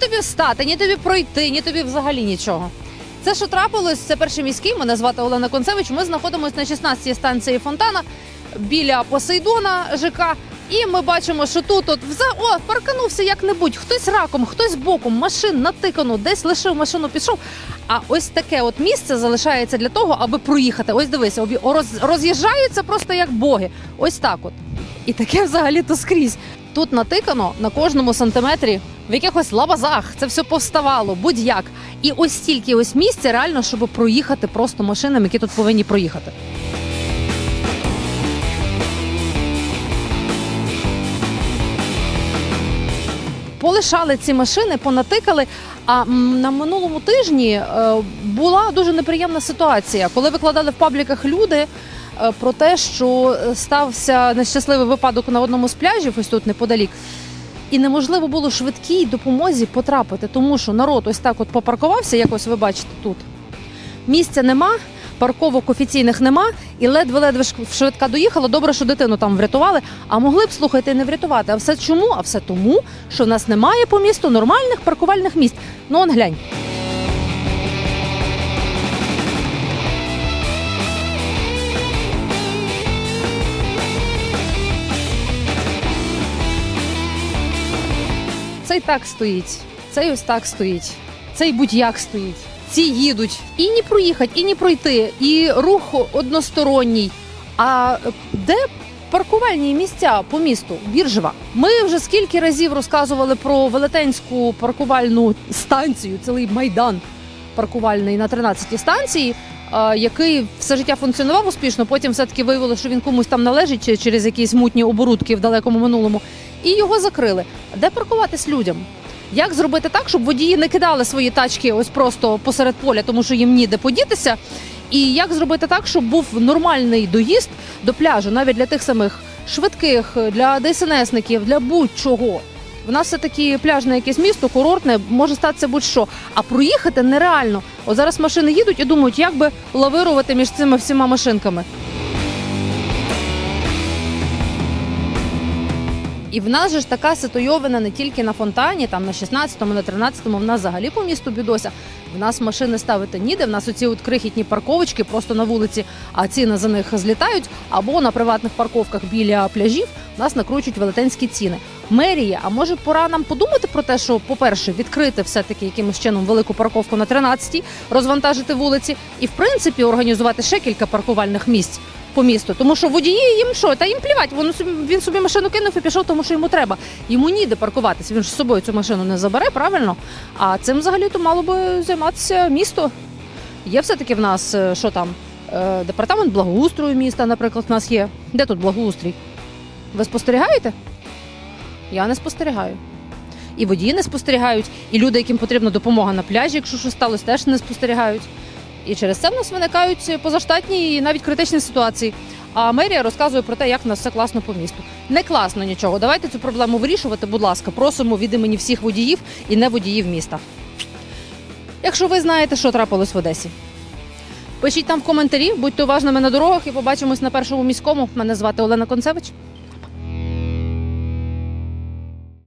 тобі встати, ні тобі пройти, ні тобі взагалі нічого. Це що трапилось, це перший міський. Мене звати Олена Концевич. Ми знаходимося на 16-й станції Фонтана біля Посейдона ЖК. І ми бачимо, що тут от вза... о, парканувся як-небудь, хтось раком, хтось боком, машин натикано, десь лишив машину, пішов. А ось таке от місце залишається для того, аби проїхати. Ось дивися, роз... роз'їжджаються просто як боги. Ось так от. І таке взагалі то скрізь. Тут натикано на кожному сантиметрі в якихось лабазах. Це все повставало, будь-як. І ось стільки ось місця реально, щоб проїхати просто машинами, які тут повинні проїхати. Полишали ці машини, понатикали. А на минулому тижні е, була дуже неприємна ситуація, коли викладали в пабліках люди про те, що стався нещасливий випадок на одному з пляжів, ось тут неподалік. І неможливо було швидкій допомозі потрапити, тому що народ ось так от попаркувався, як ось ви бачите тут. Місця нема, парковок офіційних нема, і ледве-ледве швидка доїхала. Добре, що дитину там врятували. А могли б слухайте не врятувати. А все чому? А все тому, що в нас немає по місту нормальних паркувальних місць. Ну, он глянь. Цей так стоїть, цей ось так стоїть, цей будь-як стоїть. Ці їдуть і ні проїхати, і ні пройти, і рух односторонній. А де паркувальні місця по місту? Біржева. Ми вже скільки разів розказували про велетенську паркувальну станцію, цілий майдан паркувальний на 13-й станції. е, Який все життя функціонував успішно, потім все таки виявили, що він комусь там належить через якісь мутні оборудки в далекому минулому, і його закрили. Де паркуватись людям? Як зробити так, щоб водії не кидали свої тачки ось просто посеред поля, тому що їм ніде подітися? І як зробити так, щоб був нормальний доїзд до пляжу, навіть для тих самих швидких, для ДСНСників, для будь-чого? В нас все таки пляжне якесь місто, курортне, може статися будь-що. А проїхати нереально. От зараз машини їдуть і думають, як би лавирувати між цими всіма машинками. І в нас же ж така ситуйовина не тільки на фонтані, там на 16-му, на 13-му, в нас взагалі по місту бідося. В нас машини ставити ніде. В нас оці от крихітні парковочки просто на вулиці, а ціни за них злітають. Або на приватних парковках біля пляжів нас накручують велетенські ціни. Мерія, а може пора нам подумати про те, що, по-перше, відкрити все-таки якимось чином велику парковку на 13-й, розвантажити вулиці і, в принципі, організувати ще кілька паркувальних місць по місту. Тому що водії їм що? Та їм плівать. Він собі, він собі машину кинув і пішов, тому що йому треба. Йому ніде паркуватися. Він ж з собою цю машину не забере, правильно? А цим взагалі то мало би займатися місто. Є все-таки в нас е, що там? Е, Департамент благоустрою міста, наприклад, в нас є. Де тут благоустрій? Ви спостерігаєте? Я не спостерігаю. І водії не спостерігають, і люди, яким потрібна допомога на пляжі, якщо щось сталося, теж не спостерігають. І через це в нас виникають позаштатні і навіть критичні ситуації. А мерія розказує про те, як в нас все класно по місту. Не класно нічого. Давайте цю проблему вирішувати, будь ласка, просимо від імені всіх водіїв і не водіїв міста. Якщо ви знаєте, що трапилось в Одесі, пишіть там в коментарі, будьте уважними на дорогах і побачимось на першому міському. Мене звати Олена Концевич.